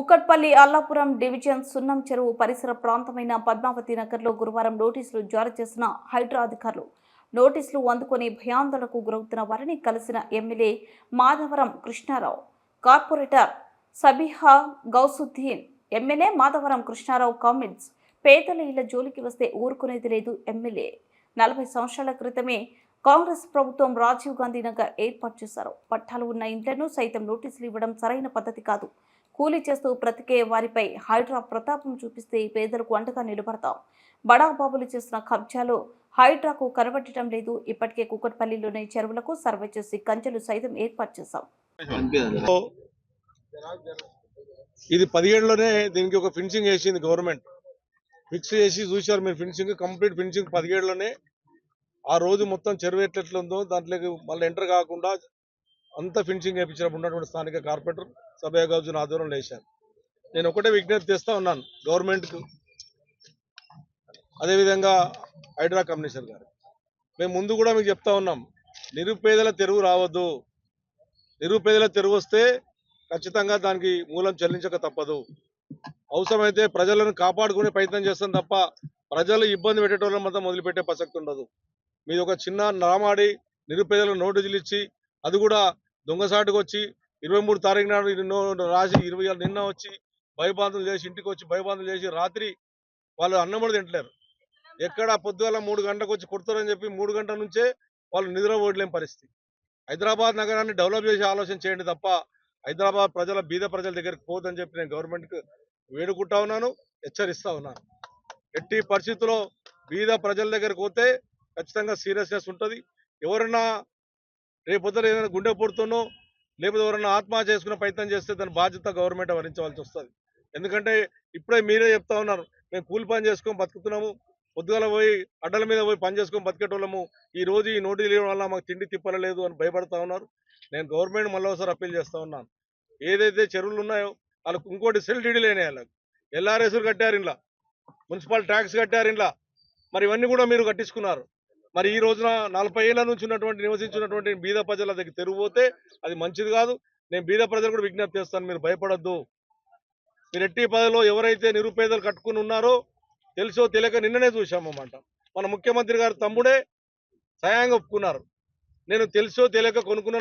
Kukatpally Allapuram division సున్నం చెరువు పరిసర ప్రాంతమైన పద్మావతి నగర్లో గురువారం నోటీసులు జారీ చేసిన హైడ్రా అధికారులు. నోటీసులు అందుకొని భయాందోళనకు గురవుతున్న వారిని కలిసిన MLA Madhavaram Krishnarao. Corporator Sabiha Gousuddin MLA Madhavaram Krishnarao comments. పేదల ఇళ్ళ జోలికి వస్తే ఊరుకునేది లేదు ఎమ్మెల్యే. నలభై సంవత్సరాల క్రితమే కాంగ్రెస్ ప్రభుత్వం రాజీవ్ గాంధీ నగర్ ఏర్పాటు చేశారు. పట్టాలు ఉన్న ఇంట్లను సైతం నోటీసులు ఇవ్వడం సరైన పద్ధతి కాదు. కూలీ చేస్తూ బ్రతికే వారిపై హైడ్రా ప్రతాపం చూపిస్తే పేదలకు అంటగా నిలబడతాం. బడాబాబులు చేసిన కబ్జాలు హైడ్రాకు కనబట్టడం లేదు. ఇప్పటికే కుక్కట్పల్లిలోని చెరువులకు సర్వే చేసి కంచెలు సైతం ఏర్పాటు చేశాం. ఇది పదిహేడులోనే దీనికి ఒక ఫినిషింగ్ వేసింది గవర్నమెంట్. ఫిక్స్ చేసి చూశారు మీరు ఫినిషింగ్ కంప్లీట్ ఫినిషింగ్ పదిహేడులోనే. ఆ రోజు మొత్తం చెరువు ఎట్లెట్లుందో దాంట్లోకి మళ్ళీ ఎంటర్ కాకుండా అంత ఫినిషింగ్ వేయించినప్పుడు ఉన్నటువంటి స్థానిక కార్పొరేటర్ సభ్య గౌజున్ ఆధ్వర్యంలో వేశారు నేను ఒకటే విజ్ఞప్తి చేస్తూ ఉన్నాను గవర్నమెంట్కు. అదేవిధంగా హైడ్రా కమిషనర్ గారు మేము ముందు కూడా మీకు చెప్తా ఉన్నాం నిరుపేదల తెరువు రావద్దు. నిరుపేదల తెరువు వస్తే ఖచ్చితంగా దానికి మూలం చెల్లించక తప్పదు. అవసరమైతే ప్రజలను కాపాడుకునే ప్రయత్నం చేస్తాం తప్ప ప్రజలు ఇబ్బంది పెట్టేటోళ్ళని మాత్రం మొదలుపెట్టే ప్రసక్తి ఉండదు. మీది ఒక చిన్న నామాడి నిరుపేదలకు నోటీసులు ఇచ్చి అది కూడా దొంగసాటుకు వచ్చి ఇరవై మూడు తారీఖు నాడు రాసి ఇరవై నిన్న వచ్చి భయబాధలు చేసి ఇంటికి వచ్చి భయబాధలు చేసి రాత్రి వాళ్ళు అన్నం కూడా తింటలేరు. ఎక్కడ పొద్దుగల మూడు గంటలకు వచ్చి కొడతారని చెప్పి మూడు గంటల నుంచే వాళ్ళు నిద్రపోయలేని పరిస్థితి. హైదరాబాద్ నగరాన్ని డెవలప్ చేసే ఆలోచన చేయండి తప్ప హైదరాబాద్ ప్రజల బీద ప్రజల దగ్గరికి పోదని చెప్పి నేను గవర్నమెంట్కి వేడుకుంటా ఉన్నాను హెచ్చరిస్తా ఉన్నాను. ఎట్టి పరిస్థితుల్లో బీద ప్రజల దగ్గరికి పోతే ఖచ్చితంగా సీరియస్నెస్ ఉంటుంది. ఎవరన్నా రేపొద్దున ఏదైనా గుండె పుడుతున్నో లేకపోతే ఎవరైనా ఆత్మహత్య చేసుకునే ప్రయత్నం చేస్తే దాని బాధ్యత గవర్నమెంట్ వహించవలసి వస్తుంది. ఎందుకంటే ఇప్పుడే మీరే చెప్తా ఉన్నారు మేము కూలి పని చేసుకొని బతుకుతున్నాము పొద్దుగాల పోయి అడ్డల మీద పోయి పని చేసుకొని బతికేటోళ్ళము ఈ రోజు ఈ నోటీ ఇవ్వడం వల్ల మాకు తిండి తిప్పలేదు అని భయపడతా ఉన్నారు. నేను గవర్నమెంట్ మళ్ళీ ఒకసారి అప్పీల్ చేస్తా ఉన్నాను. ఏదైతే చెరువులు ఉన్నాయో వాళ్ళకు ఇంకోటి సెల్ డీడీ లేని వాళ్ళకి. ఎల్ఆర్ఎస్లు కట్టారు ఇంట్లో మున్సిపల్ ట్యాక్స్ కట్టారు ఇంట్లో మరి ఇవన్నీ కూడా మీరు కట్టించుకున్నారు. మరి ఈ రోజున నలభై ఏళ్ళ నుంచి ఉన్నటువంటి నివసించినటువంటి బీద ప్రజల దగ్గర తెరిగిపోతే అది మంచిది కాదు. నేను బీద ప్రజలు కూడా విజ్ఞప్తి చేస్తాను మీరు భయపడద్దు. మీరు ఎట్టి పదలో ఎవరైతే నిరుపేదలు కట్టుకుని ఉన్నారో తెలుసో తెలియక నిన్ననే చూశామన్నమాట మన ముఖ్యమంత్రి గారు తమ్ముడే స్వయంగా ఒప్పుకున్నారు. నేను తెలుసో తెలియక కొనుక్కున్నాను